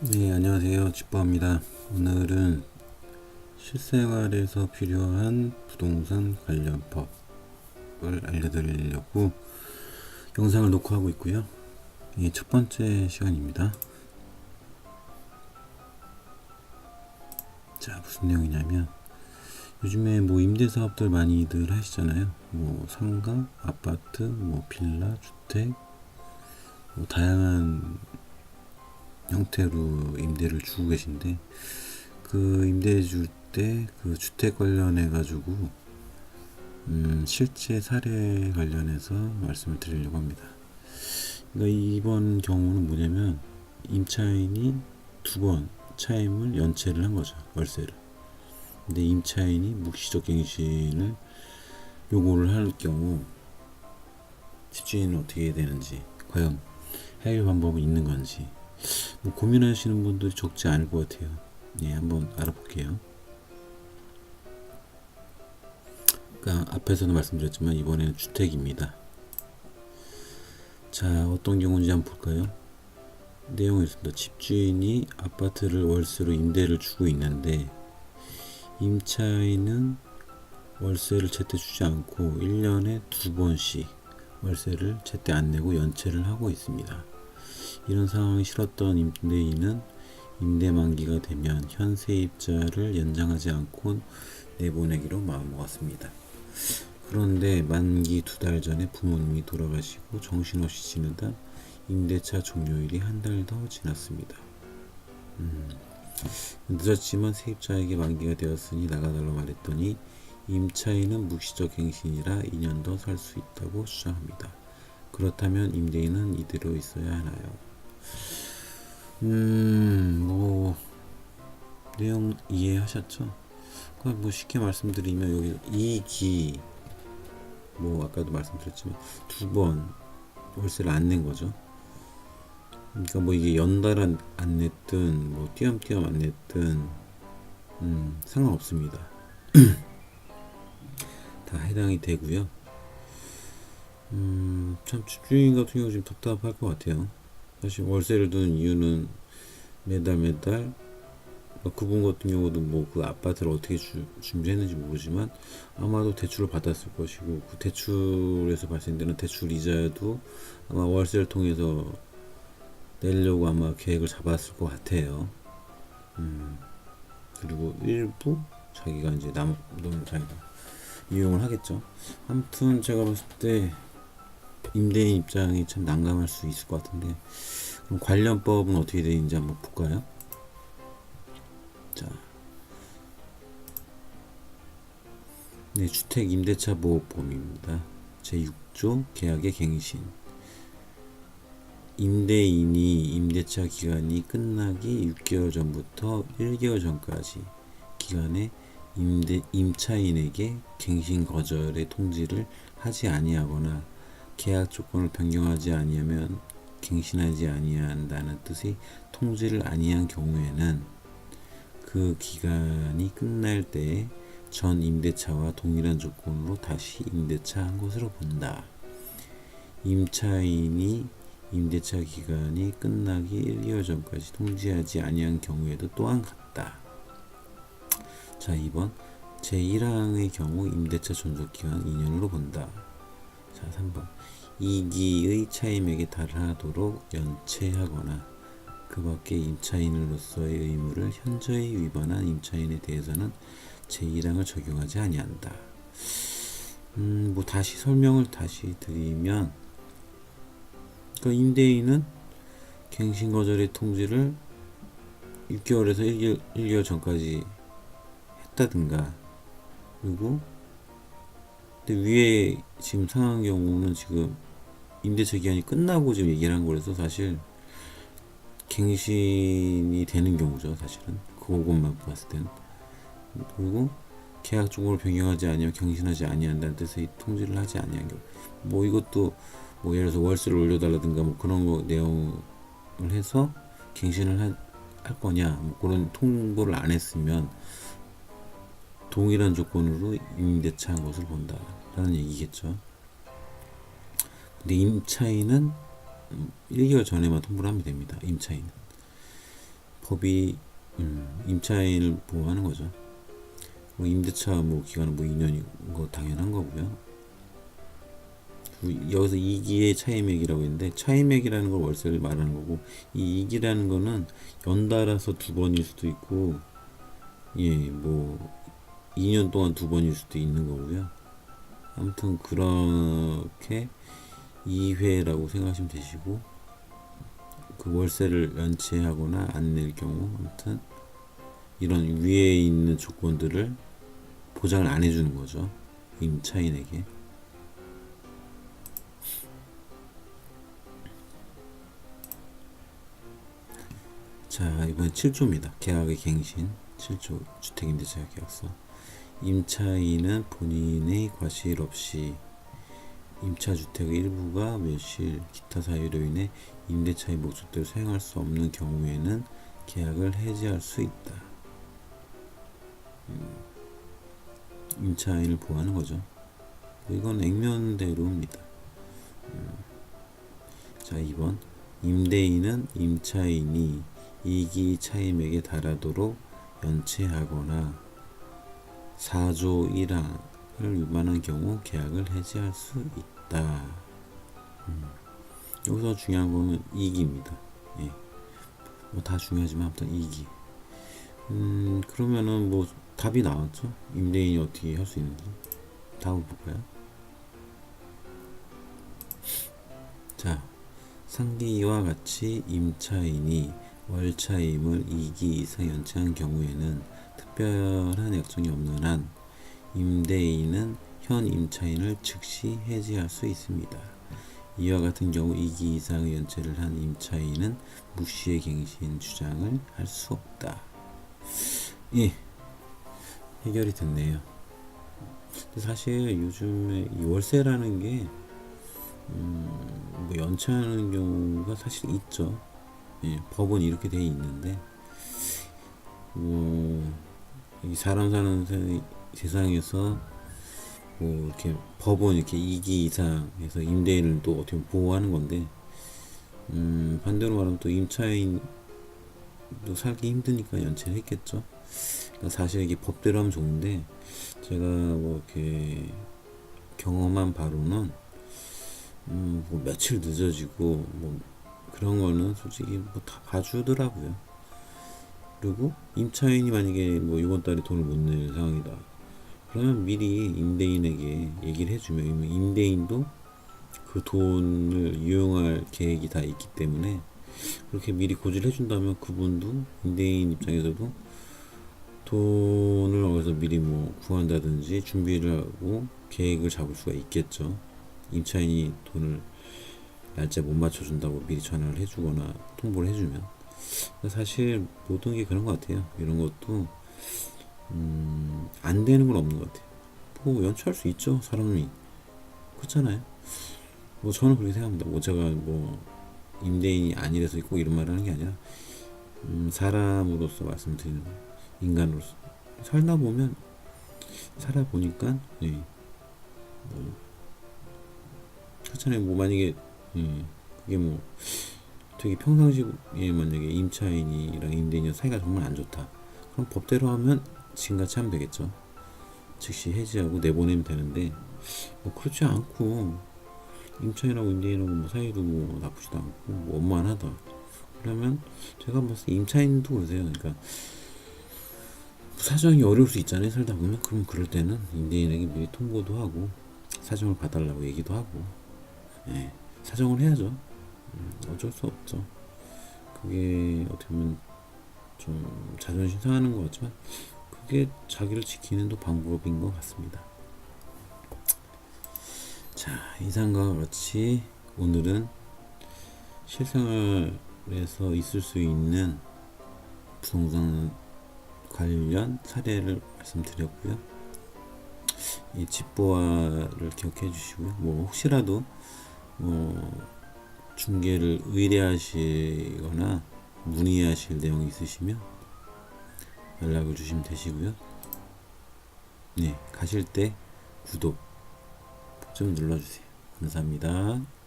네, 안녕하세요. 집보입니다. 오늘은 실생활에서 필요한 부동산 관련 법을 알려드리려고 영상을 녹화하고 있고요. 이게 첫 번째 시간입니다. 자, 무슨 내용이냐면 요즘에 뭐 임대 사업들 많이들 하시잖아요. 뭐 상가, 아파트, 뭐 빌라, 주택, 뭐 다양한 형태로 임대를 주고 계신데 그 임대 줄때 그 주택 관련해 가지고 음 실제 사례 관련해서 말씀을 드리려고 합니다. 그러니까 이번 경우는 뭐냐면 임차인이 두 번 차임을 연체를 한 거죠 월세를. 근데 임차인이 묵시적 갱신을 요구를 할 경우 집주인은 어떻게 되는지 과연 해결 방법이 있는 건지 뭐 고민하시는 분들이 적지 않을 것 같아요. 예, 한번 알아볼게요. 그러니까 앞에서도 말씀드렸지만 이번에는 주택입니다. 자, 어떤 경우인지 한번 볼까요? 내용이 있습니다. 집주인이 아파트를 월세로 임대를 주고 있는데 임차인은 월세를 제때 주지 않고 1년에 두 번씩 월세를 제때 안 내고 연체를 하고 있습니다. 이런 상황이 싫었던 임대인은 임대 만기가 되면 현 세입자를 연장하지 않고 내보내기로 마음먹었습니다. 그런데 만기 두 달 전에 부모님이 돌아가시고 정신없이 지내다 임대차 종료일이 한 달 더 지났습니다. 음, 늦었지만 세입자에게 만기가 되었으니 나가달라고 말했더니 임차인은 묵시적 갱신이라 2년 더 살 수 있다고 주장합니다. 그렇다면 임대인은 이대로 있어야 하나요? 음, 뭐 내용 이해하셨죠? 그뭐 쉽게 말씀드리면 여기 이기 뭐 아까도 말씀드렸지만 두 번 월세를 안 낸 거죠. 그러니까 뭐 이게 연달아 안 냈든 뭐 띄엄띄엄 안 냈든 음, 상관없습니다. 다 해당이 되고요. 음, 참 집주인 같은 경우 지금 답답할 것 같아요. 사실 월세를 두는 이유는 매달 매달 뭐 그분 같은 경우도 뭐 그 아파트를 어떻게 주, 준비했는지 모르지만 아마도 대출을 받았을 것이고 그 대출에서 발생되는 대출 이자도 아마 월세를 통해서 내려고 아마 계획을 잡았을 것 같아요. 음, 그리고 일부 자기가 이제 남, 돈 자기가 이용을 하겠죠. 아무튼 제가 봤을 때 임대인 입장이 참 난감할 수 있을 것 같은데 관련법은 어떻게 되는지 한번 볼까요? 자, 네 주택 임대차 보호법입니다. 제 6조 계약의 갱신 임대인이 임대차 기간이 끝나기 6개월 전부터 1개월 전까지 기간에 임대 임차인에게 갱신 거절의 통지를 하지 아니하거나 계약 조건을 변경하지 아니하면 갱신하지 아니한다는 뜻의 통지를 아니한 경우에는 그 기간이 끝날 때 전 임대차와 동일한 조건으로 다시 임대차 한 것으로 본다. 임차인이 임대차 기간이 끝나기 1개월 전까지 통지하지 아니한 경우에도 또한 같다. 자, 2번 제1항의 경우 임대차 존속 기간 2년으로 본다. 자, 3번. 이기의 차임에게 달하도록 연체하거나 그 밖에 임차인으로서의 의무를 현저히 위반한 임차인에 대해서는 제1항을 적용하지 아니한다. 음, 뭐 다시 설명을 다시 드리면 그 임대인은 갱신 거절의 통지를 6개월에서 1개월, 1개월 전까지 했다든가 그리고 근데 위에 지금 상황 경우는 지금 임대차 기간이 끝나고 지금 얘기를 한 거라서 사실 갱신이 되는 경우죠 사실은. 그것만 봤을 때는. 그리고 계약 조건을 변경하지 아니면 갱신하지 아니한다는 뜻의 통지를 하지 아니한 경우. 뭐 이것도 뭐 예를 들어서 월세를 올려달라든가 뭐 그런 거 내용을 해서 갱신을 할, 할 거냐 뭐 그런 통보를 안 했으면 동일한 조건으로 임대차 한 것을 본다 라는 얘기겠죠. 근데 임차인은 1개월 전에만 통보를 하면 됩니다. 임차인은. 법이 음, 임차인을 보호하는 거죠. 뭐 임대차 뭐 기간은 뭐 2년인 거 당연한 거고요. 여기서 이기의 차임액이라고 했는데 차임액이라는 걸 월세를 말하는 거고 이 이기라는 거는 연달아서 두 번일 수도 있고 예 뭐 2년 동안 두 번일 수도 있는 거고요. 아무튼 그렇게 2회라고 생각하시면 되시고 그 월세를 연체하거나 안 낼 경우 아무튼 이런 위에 있는 조건들을 보장을 안 해주는 거죠. 임차인에게. 자 이번엔 7조입니다. 계약의 갱신. 7조 주택임대차 계약서 임차인은 본인의 과실 없이 임차주택의 일부가 매실 기타 사유로 인해 임대차의 목적대로 사용할 수 없는 경우에는 계약을 해지할 수 있다. 음, 임차인을 보호하는 거죠. 이건 액면대로입니다. 음, 자, 2번. 임대인은 임차인이 이기 차임액에 달하도록 연체하거나 4조 1항을 위반한 경우 계약을 해지할 수 있다. 음, 여기서 중요한 거는 이기입니다. 예. 뭐다 중요하지만 아무튼 이기. 음, 그러면은 뭐 답이 나왔죠? 임대인이 어떻게 할 수 있는지. 답을 볼까요? 자, 상기와 같이 임차인이 월차임을 2기 이상 연체한 경우에는 특별한 약정이 없는 한 임대인은 현 임차인을 즉시 해지할 수 있습니다. 이와 같은 경우 2기 이상의 연체를 한 임차인은 무시의 갱신 주장을 할 수 없다. 예, 해결이 됐네요. 사실 요즘에 이 월세라는 게 음, 뭐 연체하는 경우가 사실 있죠. 예, 법은 이렇게 돼 있는데 뭐, 이 사람 사는 세, 세상에서 뭐 이렇게 법은 이렇게 2기 이상에서 임대인을 또 어떻게 보호하는 건데 음, 반대로 말하면 또 임차인도 살기 힘드니까 연체를 했겠죠. 그러니까 사실 이게 법대로 하면 좋은데 제가 뭐 이렇게 경험한 바로는 음, 뭐 며칠 늦어지고 뭐 그런 거는 솔직히 뭐 다 봐주더라고요. 그리고 임차인이 만약에 뭐 이번 달에 돈을 못 낼 상황이다. 그러면 미리 임대인에게 얘기를 해주면 임대인도 그 돈을 이용할 계획이 다 있기 때문에 그렇게 미리 고지를 해준다면 그분도 임대인 입장에서도 돈을 어디서 미리 뭐 구한다든지 준비를 하고 계획을 잡을 수가 있겠죠. 임차인이 돈을 날짜 못 맞춰준다고 미리 전화를 해주거나 통보를 해주면 사실 모든 게 그런 것 같아요. 이런 것도 음, 안 되는 건 없는 것 같아요. 뭐 연출할 수 있죠, 사람이 그렇잖아요. 뭐 저는 그렇게 생각합니다. 뭐 제가 뭐 임대인이 아니라서 꼭 이런 말을 하는 게 아니라 음, 사람으로서 말씀드리는. 인간으로서 살다 보면 살아 보니까 예, 뭐 그렇잖아요. 뭐 만약에 예, 그게 뭐 되게 평상시에 만약에 임차인이랑 임대인이 사이가 정말 안 좋다. 그럼 법대로 하면 지금같이 하면 되겠죠. 즉시 해지하고 내보내면 되는데 뭐 그렇지 않고 임차인하고 임대인하고 뭐 사이도 뭐 나쁘지도 않고 뭐 원만하다. 그러면 제가 봤을 때 임차인도 그러세요. 그러니까 사정이 어려울 수 있잖아요. 살다 보면 그럼 그럴 때는 임대인에게 미리 통보도 하고 사정을 봐달라고 얘기도 하고 예, 사정을 해야죠. 음, 어쩔 수 없죠. 그게 어떻게 보면 좀 자존심 상하는 것 같지만 그게 자기를 지키는 또 방법인 것 같습니다. 자, 이상과 같이 오늘은 실생활에서 있을 수 있는 부동산 관련 사례를 말씀드렸고요. 이 집보화를 기억해 주시고요. 뭐 혹시라도 뭐 중개를 의뢰하시거나 문의하실 내용이 있으시면 연락을 주시면 되시고요. 네, 가실 때 구독 좀 눌러주세요. 감사합니다.